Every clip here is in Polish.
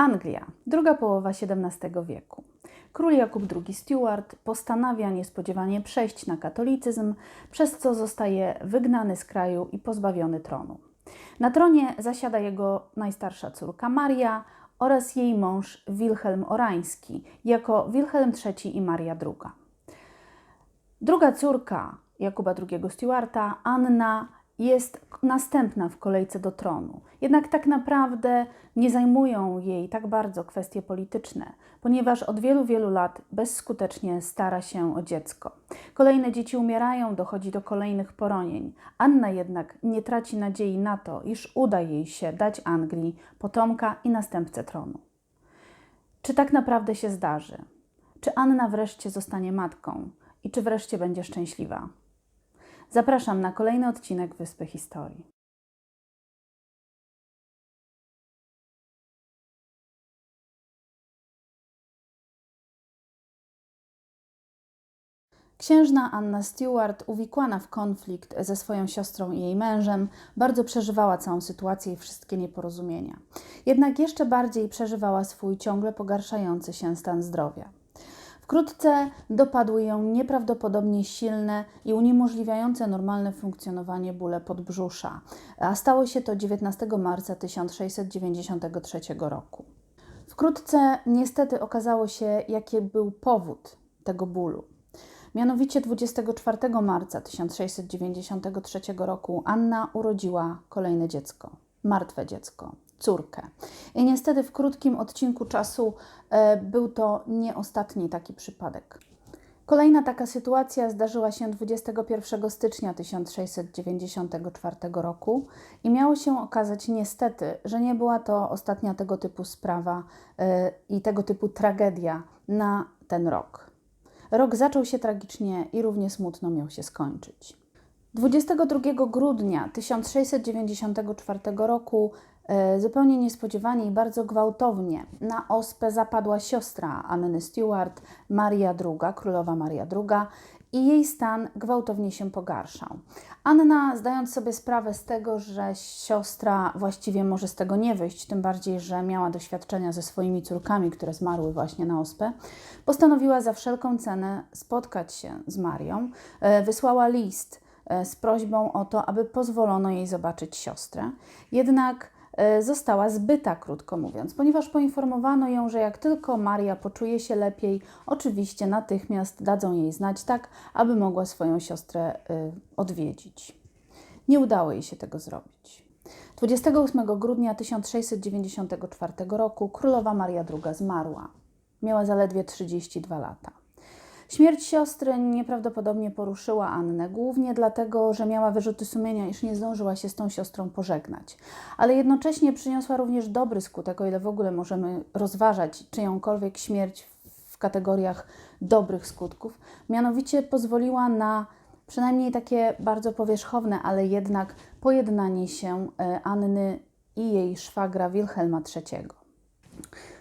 Anglia, druga połowa XVII wieku. Król Jakub II Stuart postanawia niespodziewanie przejść na katolicyzm, przez co zostaje wygnany z kraju i pozbawiony tronu. Na tronie zasiada jego najstarsza córka Maria oraz jej mąż Wilhelm Orański jako Wilhelm III i Maria II. Druga córka Jakuba II Stuarta, Anna, jest następna w kolejce do tronu. Jednak tak naprawdę nie zajmują jej tak bardzo kwestie polityczne, ponieważ od wielu, wielu lat bezskutecznie stara się o dziecko. Kolejne dzieci umierają, dochodzi do kolejnych poronień. Anna jednak nie traci nadziei na to, iż uda jej się dać Anglii potomka i następcę tronu. Czy tak naprawdę się zdarzy? Czy Anna wreszcie zostanie matką? I czy wreszcie będzie szczęśliwa? Zapraszam na kolejny odcinek Wyspy Historii. Księżna Anna Stewart, uwikłana w konflikt ze swoją siostrą i jej mężem, bardzo przeżywała całą sytuację i wszystkie nieporozumienia. Jednak jeszcze bardziej przeżywała swój ciągle pogarszający się stan zdrowia. Wkrótce dopadły ją nieprawdopodobnie silne i uniemożliwiające normalne funkcjonowanie bóle podbrzusza, a stało się to 19 marca 1693 roku. Wkrótce niestety okazało się, jaki był powód tego bólu. Mianowicie 24 marca 1693 roku Anna urodziła kolejne dziecko, martwe dziecko, córkę. I niestety w krótkim odcinku czasu e, był to nie ostatni taki przypadek. Kolejna taka sytuacja zdarzyła się 21 stycznia 1694 roku i miało się okazać niestety, że nie była to ostatnia tego typu sprawa e, i tego typu tragedia na ten rok. Rok zaczął się tragicznie i równie smutno miał się skończyć. 22 grudnia 1694 roku zupełnie niespodziewanie i bardzo gwałtownie na ospę zapadła siostra Anny Stuart, Maria II, królowa Maria II i jej stan gwałtownie się pogarszał. Anna, zdając sobie sprawę z tego, że siostra właściwie może z tego nie wyjść, tym bardziej, że miała doświadczenia ze swoimi córkami, które zmarły właśnie na ospę, postanowiła za wszelką cenę spotkać się z Marią. E, wysłała list e, z prośbą o to, aby pozwolono jej zobaczyć siostrę. Jednak E, została zbyta, krótko mówiąc, ponieważ poinformowano ją, że jak tylko Maria poczuje się lepiej, oczywiście natychmiast dadzą jej znać tak, aby mogła swoją siostrę e, odwiedzić. Nie udało jej się tego zrobić. 28 grudnia 1694 roku królowa Maria II zmarła. Miała zaledwie 32 lata. Śmierć siostry nieprawdopodobnie poruszyła Annę, głównie dlatego, że miała wyrzuty sumienia, iż nie zdążyła się z tą siostrą pożegnać. Ale jednocześnie przyniosła również dobry skutek, o ile w ogóle możemy rozważać czyjąkolwiek śmierć w kategoriach dobrych skutków. Mianowicie pozwoliła na przynajmniej takie bardzo powierzchowne, ale jednak pojednanie się e, Anny i jej szwagra Wilhelma III.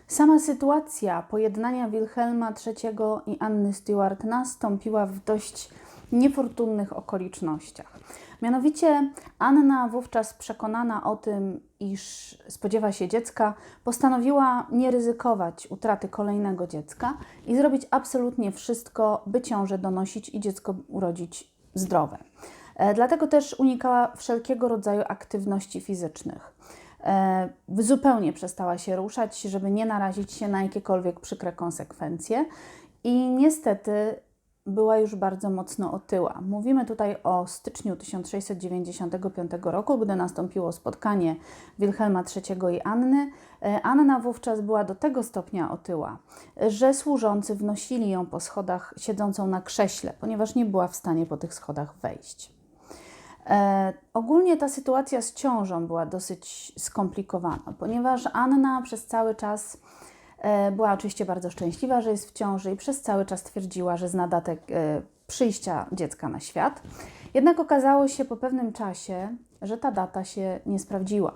Sama sytuacja pojednania Wilhelma III i Anny Stuart nastąpiła w dość niefortunnych okolicznościach. Mianowicie Anna, wówczas przekonana o tym, iż spodziewa się dziecka, postanowiła nie ryzykować utraty kolejnego dziecka i zrobić absolutnie wszystko, by ciążę donosić i dziecko urodzić zdrowe. E, dlatego też unikała wszelkiego rodzaju aktywności fizycznych. E, zupełnie przestała się ruszać, żeby nie narazić się na jakiekolwiek przykre konsekwencje. I niestety była już bardzo mocno otyła. Mówimy tutaj o styczniu 1695 roku, gdy nastąpiło spotkanie Wilhelma III i Anny. E, Anna wówczas była do tego stopnia otyła, że służący wnosili ją po schodach siedzącą na krześle, ponieważ nie była w stanie po tych schodach wejść. E, ogólnie ta sytuacja z ciążą była dosyć skomplikowana, ponieważ Anna przez cały czas e, była oczywiście bardzo szczęśliwa, że jest w ciąży i przez cały czas twierdziła, że zna datę e, przyjścia dziecka na świat. Jednak okazało się po pewnym czasie, że ta data się nie sprawdziła.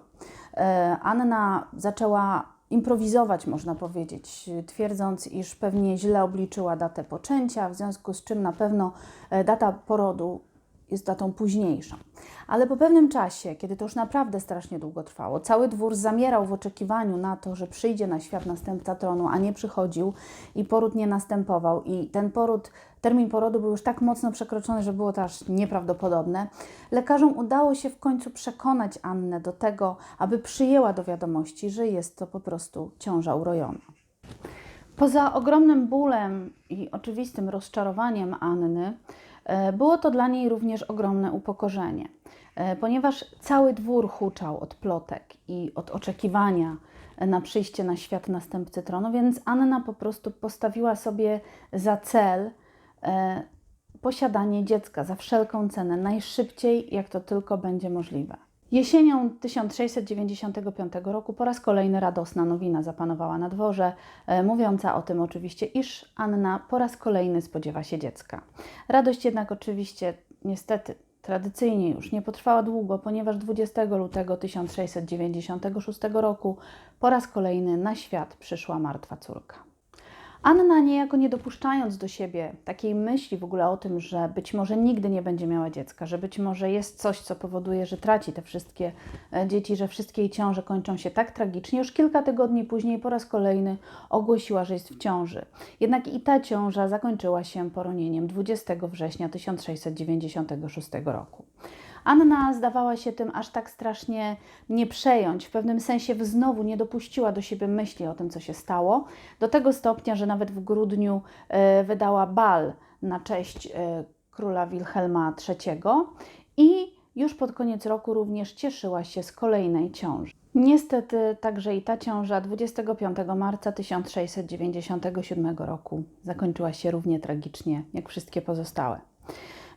Anna zaczęła improwizować, można powiedzieć, twierdząc, iż pewnie źle obliczyła datę poczęcia, w związku z czym na pewno data porodu jest datą późniejszą. Ale po pewnym czasie, kiedy to już naprawdę strasznie długo trwało, cały dwór zamierał w oczekiwaniu na to, że przyjdzie na świat następca tronu, a nie przychodził i poród nie następował. I ten poród, termin porodu był już tak mocno przekroczony, że było to aż nieprawdopodobne. Lekarzom udało się w końcu przekonać Annę do tego, aby przyjęła do wiadomości, że jest to po prostu ciąża urojona. Poza ogromnym bólem i oczywistym rozczarowaniem Anny, było to dla niej również ogromne upokorzenie, e, ponieważ cały dwór huczał od plotek i od oczekiwania na przyjście na świat następcy tronu, więc Anna po prostu postawiła sobie za cel e, posiadanie dziecka za wszelką cenę, najszybciej jak to tylko będzie możliwe. Jesienią 1695 roku po raz kolejny radosna nowina zapanowała na dworze, e, mówiąca o tym oczywiście, iż Anna po raz kolejny spodziewa się dziecka. Radość jednak oczywiście, niestety, tradycyjnie już nie potrwała długo, ponieważ 20 lutego 1696 roku po raz kolejny na świat przyszła martwa córka. Anna niejako nie dopuszczając do siebie takiej myśli w ogóle o tym, że być może nigdy nie będzie miała dziecka, że być może jest coś, co powoduje, że traci te wszystkie e, dzieci, że wszystkie jej ciąże kończą się tak tragicznie, już kilka tygodni później po raz kolejny ogłosiła, że jest w ciąży. Jednak i ta ciąża zakończyła się poronieniem 20 września 1696 roku. Anna zdawała się tym aż tak strasznie nie przejąć. W pewnym sensie znowu nie dopuściła do siebie myśli o tym, co się stało, do tego stopnia, że nawet w grudniu e, wydała bal na cześć e, króla Wilhelma III i już pod koniec roku również cieszyła się z kolejnej ciąży. Niestety także i ta ciąża 25 marca 1697 roku zakończyła się równie tragicznie jak wszystkie pozostałe.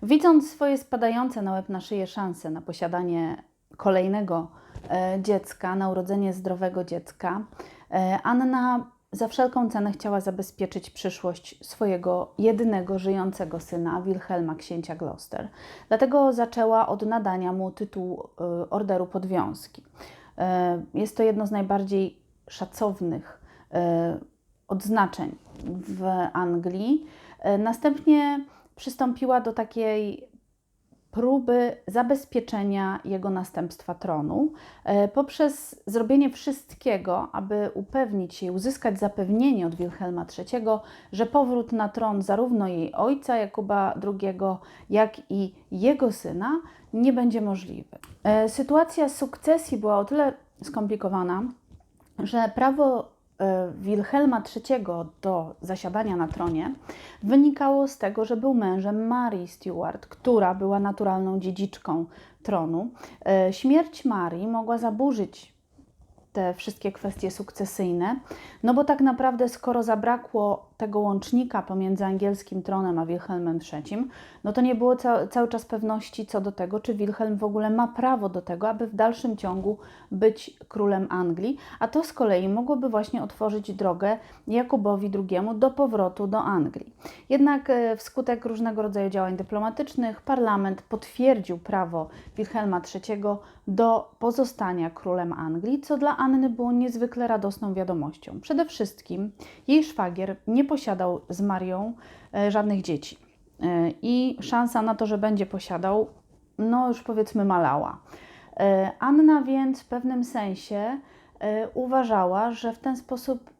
Widząc swoje spadające na łeb na szyję szanse na posiadanie kolejnego e, dziecka, na urodzenie zdrowego dziecka, e, Anna za wszelką cenę chciała zabezpieczyć przyszłość swojego jedynego żyjącego syna, Wilhelma księcia Gloucester. Dlatego zaczęła od nadania mu tytułu e, Orderu Podwiązki. Jest to jedno z najbardziej szacownych odznaczeń w Anglii. Następnie przystąpiła do takiej próby zabezpieczenia jego następstwa tronu e, poprzez zrobienie wszystkiego, aby upewnić się i uzyskać zapewnienie od Wilhelma III, że powrót na tron zarówno jej ojca Jakuba II, jak i jego syna nie będzie możliwy. E, sytuacja sukcesji była o tyle skomplikowana, że prawo Wilhelma III do zasiadania na tronie wynikało z tego, że był mężem Marii Stuart, która była naturalną dziedziczką tronu. E, śmierć Marii mogła zaburzyć te wszystkie kwestie sukcesyjne, no bo tak naprawdę skoro zabrakło tego łącznika pomiędzy angielskim tronem a Wilhelmem III, no to nie było ca cały czas pewności co do tego, czy Wilhelm w ogóle ma prawo do tego, aby w dalszym ciągu być królem Anglii, a to z kolei mogłoby właśnie otworzyć drogę Jakubowi II do powrotu do Anglii. Jednak e, wskutek różnego rodzaju działań dyplomatycznych parlament potwierdził prawo Wilhelma III do pozostania królem Anglii, co dla Anny było niezwykle radosną wiadomością. Przede wszystkim jej szwagier nie posiadał z Marią e, żadnych dzieci e, i szansa na to, że będzie posiadał, no już powiedzmy malała. E, Anna więc w pewnym sensie uważała, że w ten sposób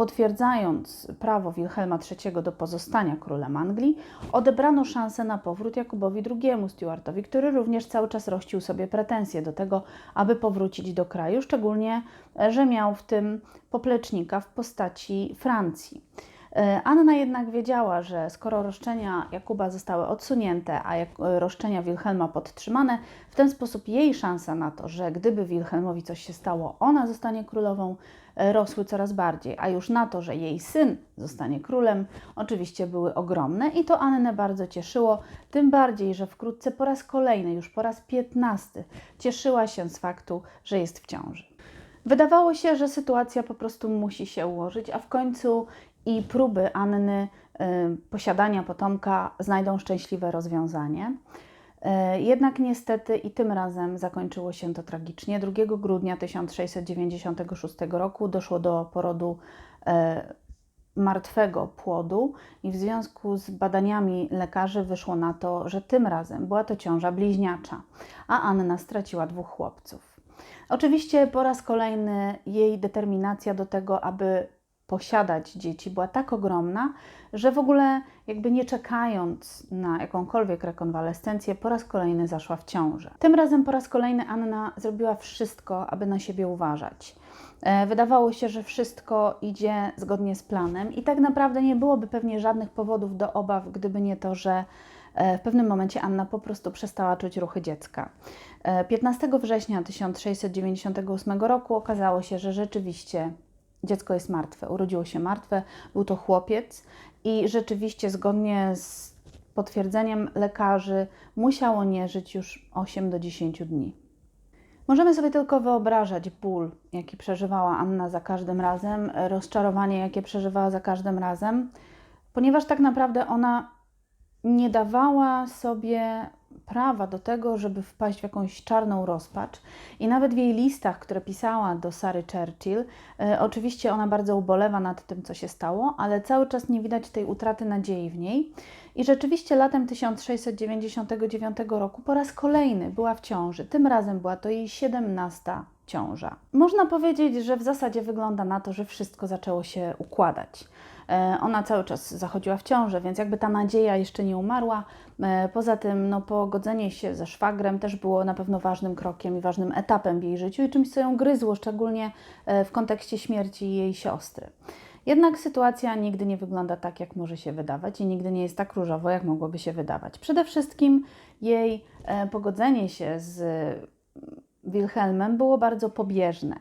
potwierdzając prawo Wilhelma III do pozostania królem Anglii, odebrano szansę na powrót Jakubowi II Stuartowi, który również cały czas rościł sobie pretensje do tego, aby powrócić do kraju, szczególnie, że miał w tym poplecznika w postaci Francji. E, Anna jednak wiedziała, że skoro roszczenia Jakuba zostały odsunięte, a roszczenia Wilhelma podtrzymane, w ten sposób jej szansa na to, że gdyby Wilhelmowi coś się stało, ona zostanie królową, e, rosły coraz bardziej, a już na to, że jej syn zostanie królem, oczywiście były ogromne i to Annę bardzo cieszyło, tym bardziej, że wkrótce po raz kolejny, już po raz piętnasty, cieszyła się z faktu, że jest w ciąży. Wydawało się, że sytuacja po prostu musi się ułożyć, a w końcu i próby Anny y, posiadania potomka znajdą szczęśliwe rozwiązanie. Y, jednak niestety i tym razem zakończyło się to tragicznie. 2 grudnia 1696 roku doszło do porodu y, martwego płodu i w związku z badaniami lekarzy wyszło na to, że tym razem była to ciąża bliźniacza, a Anna straciła dwóch chłopców. Oczywiście po raz kolejny jej determinacja do tego, aby posiadać dzieci była tak ogromna, że w ogóle jakby nie czekając na jakąkolwiek rekonwalescencję, po raz kolejny zaszła w ciążę. Tym razem po raz kolejny Anna zrobiła wszystko, aby na siebie uważać. E, wydawało się, że wszystko idzie zgodnie z planem i tak naprawdę nie byłoby pewnie żadnych powodów do obaw, gdyby nie to, że w pewnym momencie Anna po prostu przestała czuć ruchy dziecka. 15 e, września 1698 roku okazało się, że rzeczywiście dziecko jest martwe, urodziło się martwe, był to chłopiec i rzeczywiście zgodnie z potwierdzeniem lekarzy musiało nie żyć już 8 do 10 dni. Możemy sobie tylko wyobrażać ból, jaki przeżywała Anna za każdym razem, rozczarowanie, jakie przeżywała za każdym razem, ponieważ tak naprawdę ona nie dawała sobie prawa do tego, żeby wpaść w jakąś czarną rozpacz. I nawet w jej listach, które pisała do Sary Churchill, e, oczywiście ona bardzo ubolewa nad tym, co się stało, ale cały czas nie widać tej utraty nadziei w niej. I rzeczywiście latem 1699 roku po raz kolejny była w ciąży. Tym razem była to jej 17 ciąża. Można powiedzieć, że w zasadzie wygląda na to, że wszystko zaczęło się układać. E, ona cały czas zachodziła w ciążę, więc jakby ta nadzieja jeszcze nie umarła. E, poza tym no, pogodzenie się ze szwagrem też było na pewno ważnym krokiem i ważnym etapem w jej życiu i czymś, co ją gryzło, szczególnie e, w kontekście śmierci jej siostry. Jednak sytuacja nigdy nie wygląda tak, jak może się wydawać i nigdy nie jest tak różowo, jak mogłoby się wydawać. Przede wszystkim jej pogodzenie się z Wilhelmem było bardzo pobieżne.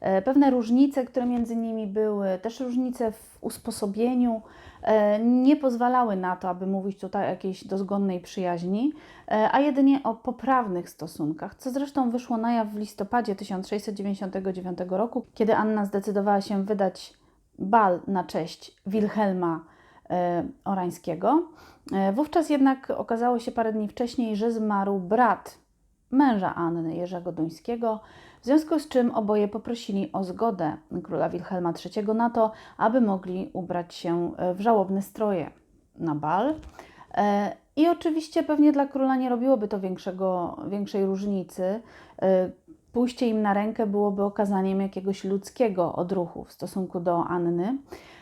E, pewne różnice, które między nimi były, też różnice w usposobieniu, e, nie pozwalały na to, aby mówić tutaj o jakiejś dozgonnej przyjaźni, e, a jedynie o poprawnych stosunkach, co zresztą wyszło na jaw w listopadzie 1699 roku, kiedy Anna zdecydowała się wydać bal na cześć Wilhelma Orańskiego. Wówczas jednak okazało się parę dni wcześniej, że zmarł brat męża Anny, Jerzego Duńskiego, w związku z czym oboje poprosili o zgodę króla Wilhelma III na to, aby mogli ubrać się w żałobne stroje na bal. E, I oczywiście pewnie dla króla nie robiłoby to większego, większej różnicy. E, pójście im na rękę byłoby okazaniem jakiegoś ludzkiego odruchu w stosunku do Anny.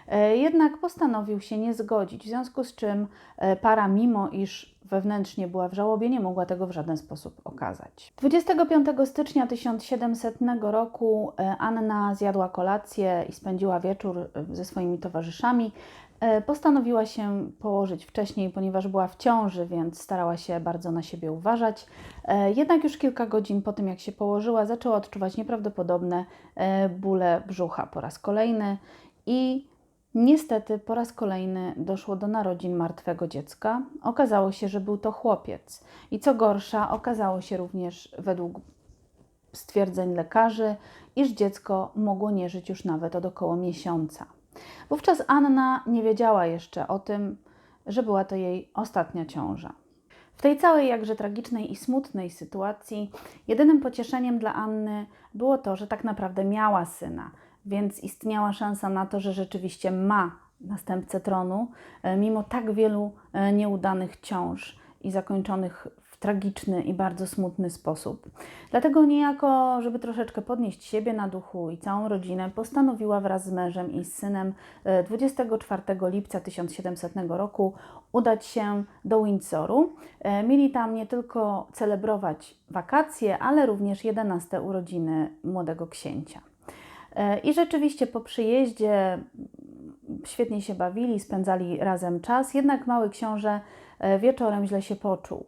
E, jednak postanowił się nie zgodzić, w związku z czym para, mimo iż wewnętrznie była w żałobie, nie mogła tego w żaden sposób okazać. 25 stycznia 1700 roku e, Anna zjadła kolację i spędziła wieczór e, ze swoimi towarzyszami. E, postanowiła się położyć wcześniej, ponieważ była w ciąży, więc starała się bardzo na siebie uważać. Jednak już kilka godzin po tym, jak się położyła, zaczęła odczuwać nieprawdopodobne bóle brzucha po raz kolejny i Niestety po raz kolejny doszło do narodzin martwego dziecka. Okazało się, że był to chłopiec. I co gorsza, okazało się również według stwierdzeń lekarzy, iż dziecko mogło nie żyć już nawet od około miesiąca. Wówczas Anna nie wiedziała jeszcze o tym, że była to jej ostatnia ciąża. W tej całej jakże tragicznej i smutnej sytuacji, jedynym pocieszeniem dla Anny było to, że tak naprawdę miała syna, więc istniała szansa na to, że rzeczywiście ma następcę tronu, e, mimo tak wielu e, nieudanych ciąż i zakończonych w tragiczny i bardzo smutny sposób. Dlatego niejako, żeby troszeczkę podnieść siebie na duchu i całą rodzinę, postanowiła wraz z mężem i z synem 24 e, lipca 1700 roku udać się do Windsoru. Mieli tam nie tylko celebrować wakacje, ale również 11 urodziny młodego księcia. E, I rzeczywiście po przyjeździe świetnie się bawili, spędzali razem czas, jednak mały książę e, wieczorem źle się poczuł.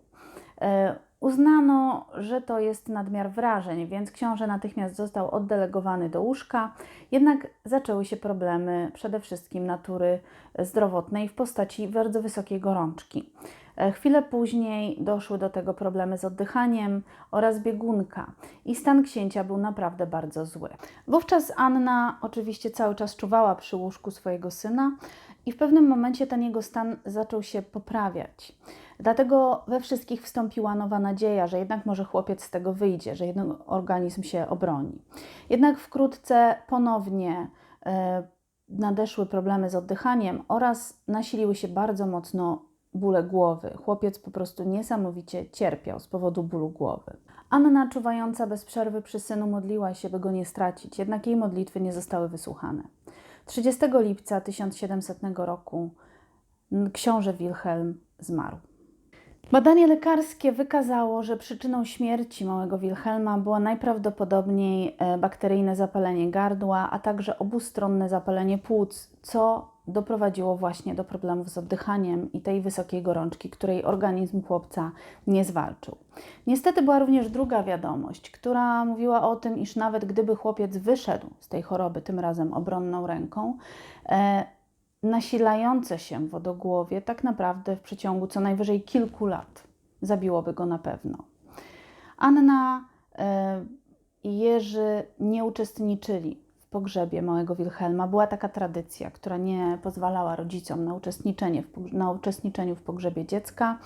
E, uznano, że to jest nadmiar wrażeń, więc książę natychmiast został oddelegowany do łóżka. Jednak zaczęły się problemy przede wszystkim natury zdrowotnej w postaci bardzo wysokiej gorączki. E, chwilę później doszły do tego problemy z oddychaniem oraz biegunka i stan księcia był naprawdę bardzo zły. Wówczas Anna oczywiście cały czas czuwała przy łóżku swojego syna i w pewnym momencie ten jego stan zaczął się poprawiać. Dlatego we wszystkich wstąpiła nowa nadzieja, że jednak może chłopiec z tego wyjdzie, że jednak organizm się obroni. Jednak wkrótce ponownie e, nadeszły problemy z oddychaniem oraz nasiliły się bardzo mocno bóle głowy. Chłopiec po prostu niesamowicie cierpiał z powodu bólu głowy. Anna, czuwająca bez przerwy przy synu, modliła się, by go nie stracić, jednak jej modlitwy nie zostały wysłuchane. 30 lipca 1700 roku książę Wilhelm zmarł. Badanie lekarskie wykazało, że przyczyną śmierci małego Wilhelma było najprawdopodobniej e, bakteryjne zapalenie gardła, a także obustronne zapalenie płuc, co doprowadziło właśnie do problemów z oddychaniem i tej wysokiej gorączki, której organizm chłopca nie zwalczył. Niestety była również druga wiadomość, która mówiła o tym, iż nawet gdyby chłopiec wyszedł z tej choroby, tym razem obronną ręką, e, nasilające się wodogłowie tak naprawdę w przeciągu co najwyżej kilku lat zabiłoby go na pewno. Anna e, i Jerzy nie uczestniczyli pogrzebie małego Wilhelma. Była taka tradycja, która nie pozwalała rodzicom na, uczestniczenie w, na uczestniczeniu w pogrzebie dziecka.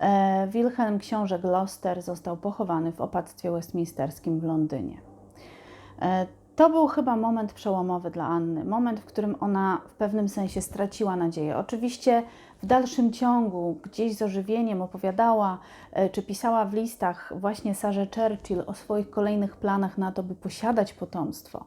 E, Wilhelm, książę Gloucester, został pochowany w opactwie westminsterskim w Londynie. E, to był chyba moment przełomowy dla Anny, moment, w którym ona w pewnym sensie straciła nadzieję. Oczywiście w dalszym ciągu gdzieś z ożywieniem opowiadała e, czy pisała w listach właśnie Sarze Churchill o swoich kolejnych planach na to, by posiadać potomstwo.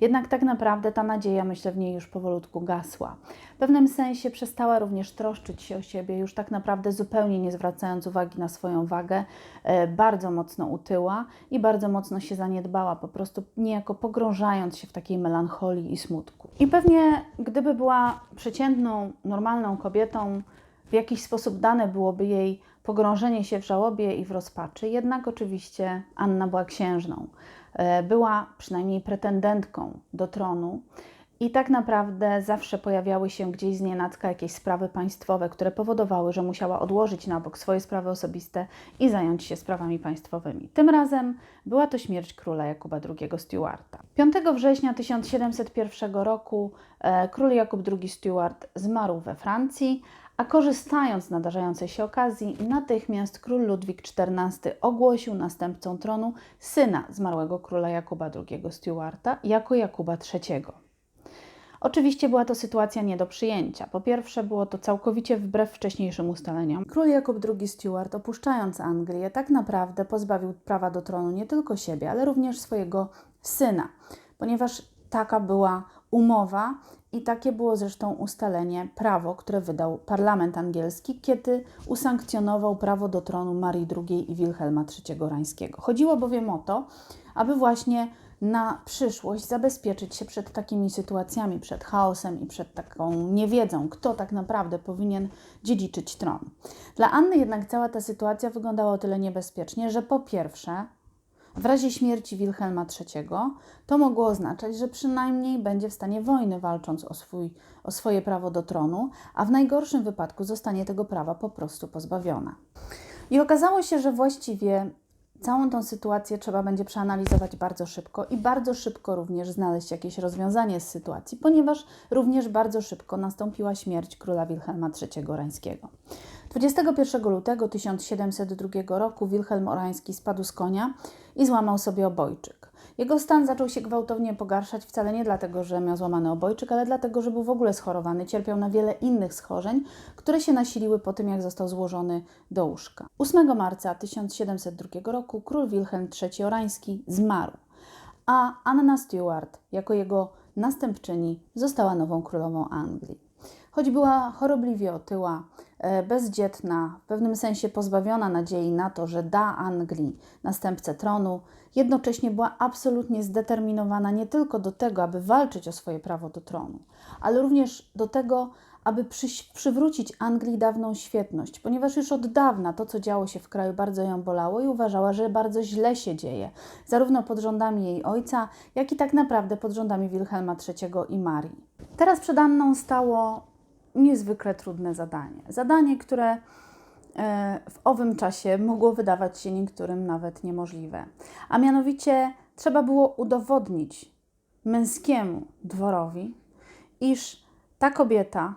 Jednak tak naprawdę ta nadzieja, myślę, w niej już powolutku gasła. W pewnym sensie przestała również troszczyć się o siebie, już tak naprawdę zupełnie nie zwracając uwagi na swoją wagę, e, bardzo mocno utyła i bardzo mocno się zaniedbała, po prostu niejako pogrążając się w takiej melancholii i smutku. I pewnie gdyby była przeciętną, normalną kobietą, w jakiś sposób dane byłoby jej pogrążenie się w żałobie i w rozpaczy, jednak oczywiście Anna była księżną. E, była przynajmniej pretendentką do tronu. I tak naprawdę zawsze pojawiały się gdzieś z nienacka jakieś sprawy państwowe, które powodowały, że musiała odłożyć na bok swoje sprawy osobiste i zająć się sprawami państwowymi. Tym razem była to śmierć króla Jakuba II Stuarta. 5 września 1701 roku e, król Jakub II Stuart zmarł we Francji, a korzystając z nadarzającej się okazji, natychmiast król Ludwik XIV ogłosił następcą tronu syna zmarłego króla Jakuba II Stuarta jako Jakuba III. Oczywiście była to sytuacja nie do przyjęcia. Po pierwsze, było to całkowicie wbrew wcześniejszym ustaleniom. Król Jakub II Stuart, opuszczając Anglię, tak naprawdę pozbawił prawa do tronu nie tylko siebie, ale również swojego syna, ponieważ taka była umowa i takie było zresztą ustalenie, prawo, które wydał parlament angielski, kiedy usankcjonował prawo do tronu Marii II i Wilhelma III Rańskiego. Chodziło bowiem o to, aby właśnie na przyszłość zabezpieczyć się przed takimi sytuacjami, przed chaosem i przed taką niewiedzą, kto tak naprawdę powinien dziedziczyć tron. Dla Anny jednak cała ta sytuacja wyglądała o tyle niebezpiecznie, że po pierwsze, w razie śmierci Wilhelma III to mogło oznaczać, że przynajmniej będzie w stanie wojny walcząc o, swój, o swoje prawo do tronu, a w najgorszym wypadku zostanie tego prawa po prostu pozbawiona. I okazało się, że właściwie Całą tą sytuację trzeba będzie przeanalizować bardzo szybko i bardzo szybko również znaleźć jakieś rozwiązanie z sytuacji, ponieważ również bardzo szybko nastąpiła śmierć króla Wilhelma III Orańskiego. 21 lutego 1702 roku Wilhelm Orański spadł z konia i złamał sobie obojczyk. Jego stan zaczął się gwałtownie pogarszać wcale nie dlatego, że miał złamany obojczyk, ale dlatego, że był w ogóle schorowany, cierpiał na wiele innych schorzeń, które się nasiliły po tym, jak został złożony do łóżka. 8 marca 1702 roku król Wilhelm III Orański zmarł, a Anna Stuart jako jego następczyni została nową królową Anglii. Choć była chorobliwie otyła, bezdzietna, w pewnym sensie pozbawiona nadziei na to, że da Anglii następcę tronu, jednocześnie była absolutnie zdeterminowana nie tylko do tego, aby walczyć o swoje prawo do tronu, ale również do tego, aby przy, przywrócić Anglii dawną świetność, ponieważ już od dawna to, co działo się w kraju, bardzo ją bolało i uważała, że bardzo źle się dzieje, zarówno pod rządami jej ojca, jak i tak naprawdę pod rządami Wilhelma III i Marii. Teraz przed Anną stało niezwykle trudne zadanie. Zadanie, które e, w owym czasie mogło wydawać się niektórym nawet niemożliwe. A mianowicie trzeba było udowodnić męskiemu dworowi, iż ta kobieta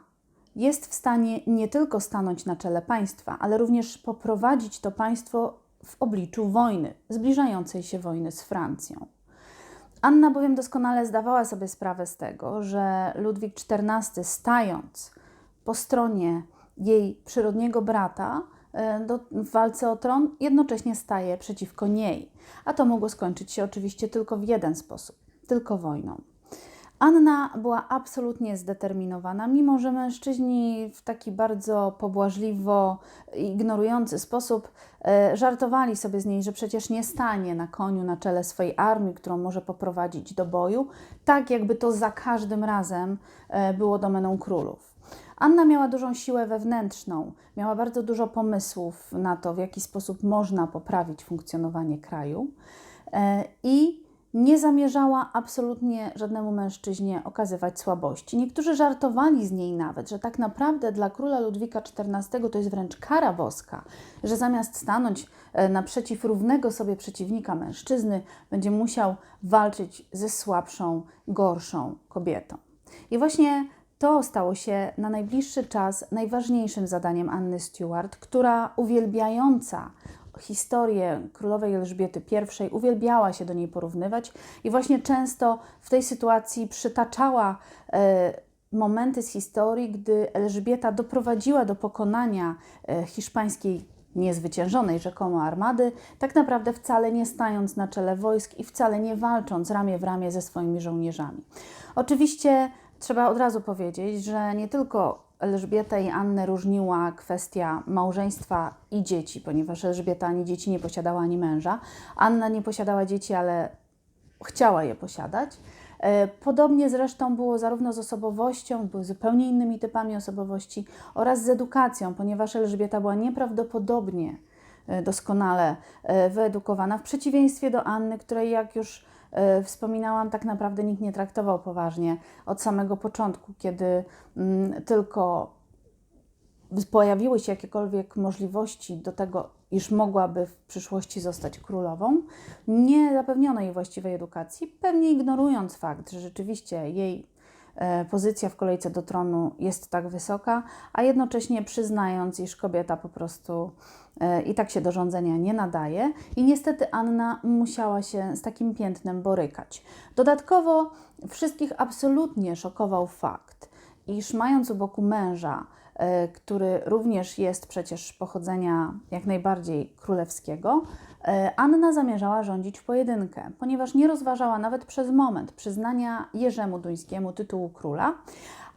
jest w stanie nie tylko stanąć na czele państwa, ale również poprowadzić to państwo w obliczu wojny, zbliżającej się wojny z Francją. Anna bowiem doskonale zdawała sobie sprawę z tego, że Ludwik XIV, stając po stronie jej przyrodniego brata e, do, w walce o tron, jednocześnie staje przeciwko niej. A to mogło skończyć się oczywiście tylko w jeden sposób tylko wojną. Anna była absolutnie zdeterminowana, mimo że mężczyźni w taki bardzo pobłażliwo ignorujący sposób e, żartowali sobie z niej, że przecież nie stanie na koniu na czele swojej armii, którą może poprowadzić do boju, tak jakby to za każdym razem e, było domeną królów. Anna miała dużą siłę wewnętrzną, miała bardzo dużo pomysłów na to, w jaki sposób można poprawić funkcjonowanie kraju e, i nie zamierzała absolutnie żadnemu mężczyźnie okazywać słabości. Niektórzy żartowali z niej nawet, że tak naprawdę dla króla Ludwika XIV to jest wręcz kara boska, że zamiast stanąć e, naprzeciw równego sobie przeciwnika mężczyzny, będzie musiał walczyć ze słabszą, gorszą kobietą. I właśnie to stało się na najbliższy czas najważniejszym zadaniem Anny Stuart, która uwielbiająca historię królowej Elżbiety I, uwielbiała się do niej porównywać i właśnie często w tej sytuacji przytaczała e, momenty z historii, gdy Elżbieta doprowadziła do pokonania e, hiszpańskiej niezwyciężonej rzekomo armady, tak naprawdę wcale nie stając na czele wojsk i wcale nie walcząc ramię w ramię ze swoimi żołnierzami. Oczywiście trzeba od razu powiedzieć, że nie tylko Elżbietę i Annę różniła kwestia małżeństwa i dzieci, ponieważ Elżbieta ani dzieci nie posiadała, ani męża. Anna nie posiadała dzieci, ale chciała je posiadać. E, podobnie zresztą było zarówno z osobowością, były zupełnie innymi typami osobowości oraz z edukacją, ponieważ Elżbieta była nieprawdopodobnie e, doskonale e, wyedukowana, w przeciwieństwie do Anny, której, jak już wspominałam, tak naprawdę nikt nie traktował poważnie od samego początku, kiedy mm, tylko pojawiły się jakiekolwiek możliwości do tego, iż mogłaby w przyszłości zostać królową, nie zapewniono jej właściwej edukacji, pewnie ignorując fakt, że rzeczywiście jej E, pozycja w kolejce do tronu jest tak wysoka, a jednocześnie przyznając, iż kobieta po prostu e, i tak się do rządzenia nie nadaje. I niestety Anna musiała się z takim piętnem borykać. Dodatkowo wszystkich absolutnie szokował fakt, iż mając u boku męża, e, który również jest przecież pochodzenia jak najbardziej królewskiego, E, Anna zamierzała rządzić w pojedynkę, ponieważ nie rozważała nawet przez moment przyznania Jerzemu Duńskiemu tytułu króla,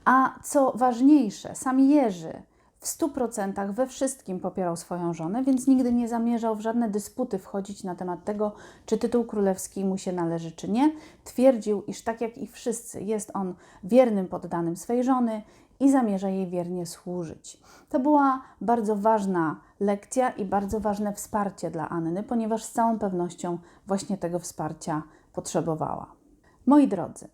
a co ważniejsze, sam Jerzy w stu procentach we wszystkim popierał swoją żonę, więc nigdy nie zamierzał w żadne dysputy wchodzić na temat tego, czy tytuł królewski mu się należy, czy nie. Twierdził, iż tak jak i wszyscy, jest on wiernym poddanym swej żony i zamierza jej wiernie służyć. To była bardzo ważna lekcja i bardzo ważne wsparcie dla Anny, ponieważ z całą pewnością właśnie tego wsparcia potrzebowała. Moi drodzy,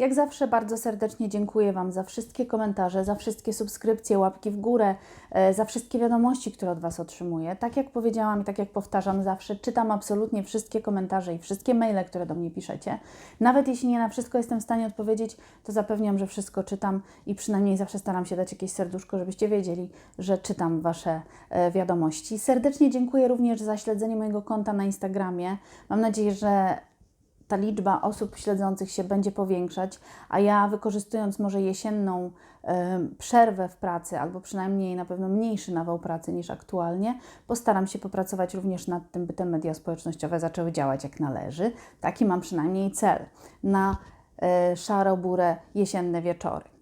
jak zawsze bardzo serdecznie dziękuję Wam za wszystkie komentarze, za wszystkie subskrypcje, łapki w górę, e, za wszystkie wiadomości, które od Was otrzymuję. Tak jak powiedziałam i tak jak powtarzam zawsze, czytam absolutnie wszystkie komentarze i wszystkie maile, które do mnie piszecie. Nawet jeśli nie na wszystko jestem w stanie odpowiedzieć, to zapewniam, że wszystko czytam i przynajmniej zawsze staram się dać jakieś serduszko, żebyście wiedzieli, że czytam Wasze e, wiadomości. Serdecznie dziękuję również za śledzenie mojego konta na Instagramie. Mam nadzieję, że ta liczba osób śledzących się będzie powiększać, a ja wykorzystując może jesienną y, przerwę w pracy, albo przynajmniej na pewno mniejszy nawał pracy niż aktualnie, postaram się popracować również nad tym, by te media społecznościowe zaczęły działać jak należy. Taki mam przynajmniej cel na y, szaro-burę jesienne wieczory.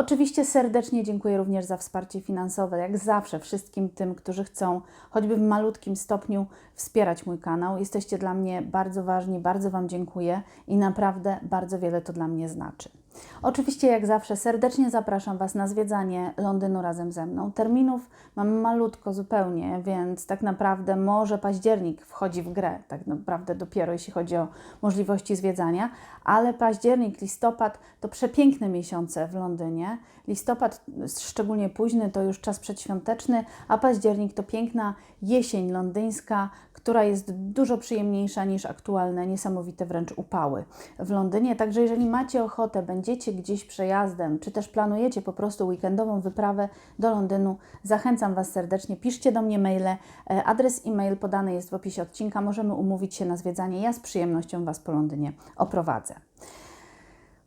Oczywiście serdecznie dziękuję również za wsparcie finansowe, jak zawsze wszystkim tym, którzy chcą choćby w malutkim stopniu wspierać mój kanał. Jesteście dla mnie bardzo ważni, bardzo Wam dziękuję i naprawdę bardzo wiele to dla mnie znaczy. Oczywiście, jak zawsze, serdecznie zapraszam Was na zwiedzanie Londynu razem ze mną. Terminów mam malutko zupełnie, więc tak naprawdę może październik wchodzi w grę, tak naprawdę dopiero jeśli chodzi o możliwości zwiedzania, ale październik, listopad to przepiękne miesiące w Londynie. Listopad, szczególnie późny, to już czas przedświąteczny, a październik to piękna jesień londyńska, która jest dużo przyjemniejsza niż aktualne, niesamowite wręcz upały w Londynie. Także jeżeli macie ochotę, będziecie gdzieś przejazdem, czy też planujecie po prostu weekendową wyprawę do Londynu, zachęcam Was serdecznie. Piszcie do mnie maile. E, Adres e-mail podany jest w opisie odcinka. Możemy umówić się na zwiedzanie. Ja z przyjemnością Was po Londynie oprowadzę.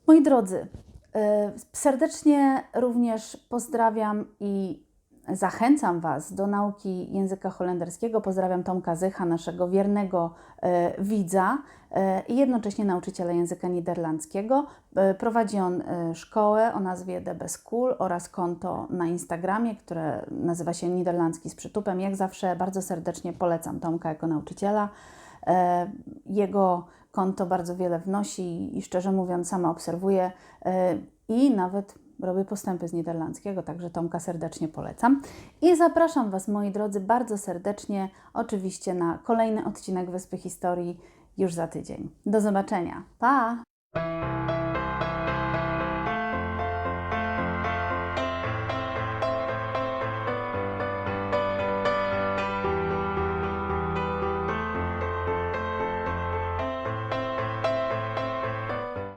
Moi drodzy, e, serdecznie również pozdrawiam i zachęcam Was do nauki języka holenderskiego. Pozdrawiam Tomka Zycha, naszego wiernego e, widza e, i jednocześnie nauczyciela języka niderlandzkiego. E, Prowadzi on e, szkołę o nazwie DB School oraz konto na Instagramie, które nazywa się Niderlandzki z przytupem. Jak zawsze bardzo serdecznie polecam Tomka jako nauczyciela. E, Jego konto bardzo wiele wnosi i szczerze mówiąc sama obserwuję e, i nawet robię postępy z niderlandzkiego, także Tomka serdecznie polecam. I zapraszam Was, moi drodzy, bardzo serdecznie oczywiście na kolejny odcinek Wyspy Historii już za tydzień. Do zobaczenia. Pa!